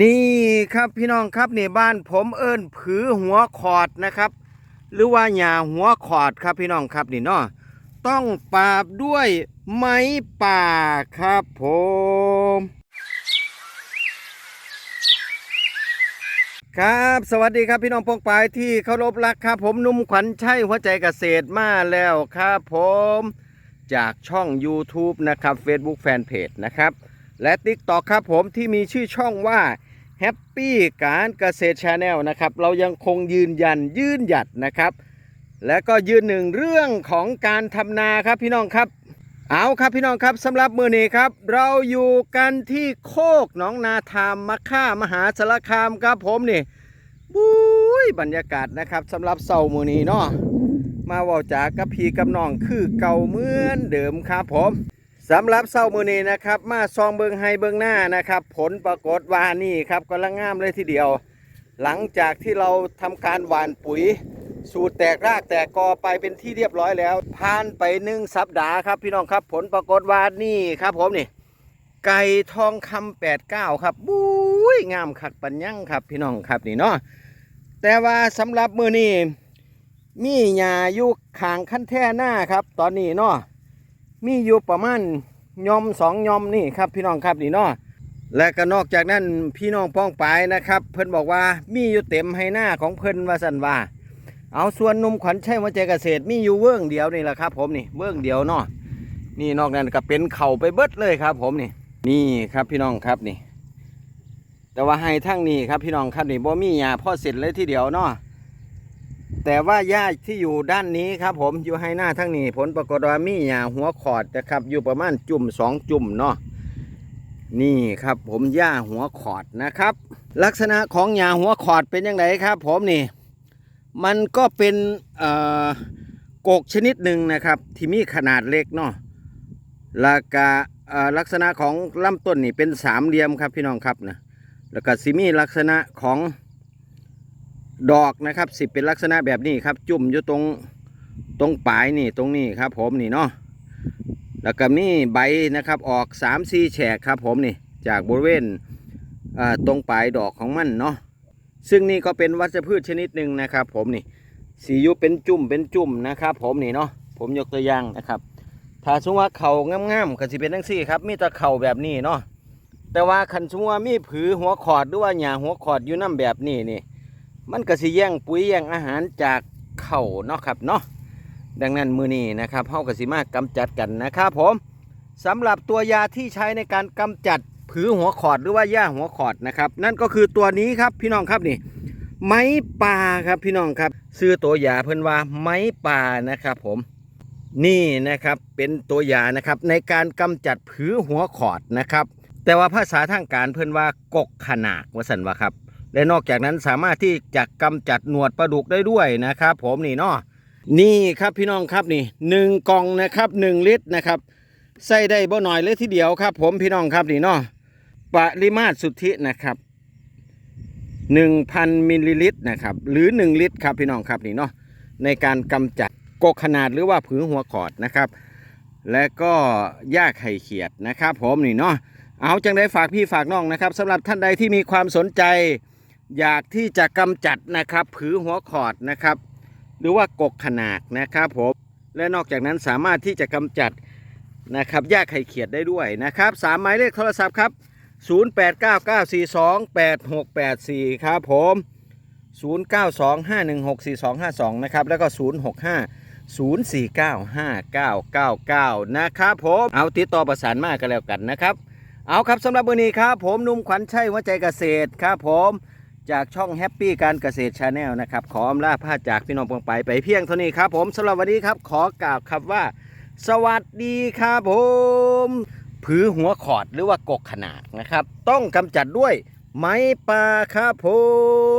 นี่ครับพี่น้องครับนี่บ้านผมเอิ้นผือหัวขอดนะครับ หรือว่าหญ้าหัวขอดครับพี่น้องครับนี่เนาะต้องปราบด้วยไม้ป่าครับผมครับ สวัสดีครับพี่น้องปงปายที่เคารพรักครับ ผมนุ่มขวัญชัยหัวใจเกษตรมาแล้วครับผม จากช่อง YouTube นะครับ Facebook Fanpage นะครับ และ TikTok ครับผมที่มีชื่อช่องว่า Happy การเกษตร Channel นะครับ เรายังคงยืนยันยืนหยัดนะครับ และก็ยืนหนึ่งเรื่องของการทำนาครับพี่น้องครับ เอาครับพี่น้องครับสำหรับมือนี้ครับ เราอยู่กันที่โคกหนองนาทามมะค่ามหาสารคามครับผมนี่บุ้ยบรรยากาศนะครับสำหรับเสาร์มือนี้เนาะมาว่าจากกับพี่กับน้องคือเก่าเหมือนเดิมครับผม สำหรับเสาร์มือนี้นะครับ มาซองเบิงไฮเบิงหน้านะครับ ผลปรากฏว่านี่ครับกำลังงามเลยทีเดียว หลังจากที่เราทำการหว่านปุ๋ย สูตรแตกรากแตกกอไปเป็นที่เรียบร้อยแล้วผ่านไปหนึ่งสัปดาห์ครับ พี่น้องครับผลปรากฏว่านี่ครับผมนี่ ไก่ทองคำแปดเก้าครับบุ้ยงามขัดปัญญังครับพี่น้องครับนี่เนาะแต่ว่าสำหรับมือนี้มีหญ้าอยู่ขางขั้นแท่หน้าครับ ตอนนี้เนาะ มีอยู่ประมาณยอมสองยอมนี่ครับพี่น้องครับนี่เนาะและก็นอกจากนั้นพี่น้องป้องปายนะครับ เพิ่นบอกว่ามีอยู่เต็มให้หน้าของเพิ่นว่าสันว่า เอาส่วนนุ่มขวัญชัยหัวใจเกษตรมีอยู่เวิ้งเดียวนี่แหละครับ ผมนี่เวิ้งเดียวเนาะนี่นอกนั้นก็เป็นเข่าไปเบิดเลยครับ ผมนี่นี่ครับพี่น้องครับนี่ แต่ว่าให้ทั้งนี้ครับพี่น้องครับนี่บ่มีหญ้าพ่อเสร็จเลยทีเดียวเนาะ แต่ว่าหญ้าที่อยู่ด้านนี้ครับ ผมอยู่ให้หน้าทั้งนี้ผลปรากฏว่ามีหญ้าหัวขอดนะครับ อยู่ประมาณจุ่มสองจุ่มเนาะนี่ครับ ผมหญ้าหัวขอดนะครับ ลักษณะของหญ้าหัวขอดเป็นยังไงครับ ผมนี่มันก็เป็นเอ่อกกชนิดหนึ่งนะครับ ที่มีขนาดเล็กเนาะแล้วก็เอ่อลักษณะของลำต้นนี่เป็นสามเหลี่ยมครับพี่น้องครับนะแล้วก็สิมีลักษณะของ ดอกนะครับสิเป็นลักษณะแบบนี้ครับ จุ่มอยู่ตรงตรงปลายนี่ตรงนี้ครับ ผมนี่เนาะแล้วก็มีใบนะครับออก3ามสี่แฉกครับ ผมนี่จากบริเวณตรงปลายดอกของมันเนาะซึ่งนี่ก็เป็นวัชพืชชนิดหนึ่งนะครับ ผมนี่สียุเป็นจุ่มเป็นจุ่มนะครับ ผมนี่เนาะผมยกตัวอย่างนะครับ ถ้าสมมติว่าเขางามๆก็สิเป็นทั้งสี่ครับ มีแต่เข่าแบบนี้เนาะแต่ว่าคันสมมติว่ามีผือหัวขอดหรือว่าหญ้าหัวขอดอยู่น้ำแบบนี้นี่ มันก็สิแย่งปุ๋ยแย่งอาหารจากเข่าเนาะครับเนาะดังนั้นมือนี้นะครับเฮาก็สิมากกำจัดกันนะครับผมสำหรับตัวยาที่ใช้ในการกำจัดผือหัวขอดหรือว่าหญ้าหัวขอดนะครับ นั่นก็คือตัวนี้ครับพี่น้องครับนี่ ไม้ป่าครับพี่น้องครับซื้อตัวยาเพิ่นว่าไม้ป่านะครับผมนี่นะครับเป็นตัวยานะครับในการกำจัดผือหัวขอดนะครับ แต่ว่าภาษาทางการเพิ่นว่ากกขนากว่าสันว่าครับ และนอกจากนั้นสามารถที่จะกำจัดหนวดปลาดุกได้ด้วยนะครับ ผมนี่เนาะนี่ครับพี่น้องครับนี่หนึ่งกล่องนะครับหนึ่งลิตรนะครับใส่ได้บ่หน่อยเลยทีเดียวครับ ผมพี่น้องครับนี่เนาะปริมาตรสุทธินะครับ1,000มิลลิลิตรนะครับหรือ1ลิตรครับพี่น้องครับนี่เนาะในการกำจัดกกขนาดหรือว่าผือหัวขอดนะครับ และก็หญ้าไข่เขียดนะครับ ผมนี่เนาะเอาจังได้ฝากพี่ฝากน้องนะครับสำหรับท่านใดที่มีความสนใจ อยากที่จะกำจัดนะครับผือหัวขอดนะครับ หรือว่ากกขนาดนะครับผมและนอกจากนั้นสามารถที่จะกำจัดนะครับหญ้าไข่เขียดได้ด้วยนะครับสามหมายเลขโทรศัพท์ครับ 0899428684 ครับผม 0925164252 นะครับ แล้วก็ 065 0495999 นะครับผมเอาติดต่อประสานมากกันแล้วกันนะครับ เอาครับสำหรับวันนี้ครับ ผมนุ่มขวัญชัยหัวใจเกษตรครับผม จากช่องแฮปปี้การเกษตรชาแนลนะครับ ขออำลาพาจากพี่น้องปองไปไปเพียงเท่านี้ครับ ผมสำหรับวันนี้ครับ ขอกล่าวคำว่า สวัสดีครับผม ผือหัวขอดหรือว่ากกขนาดนะครับ ต้องกำจัดด้วยไม้ปลาครับผม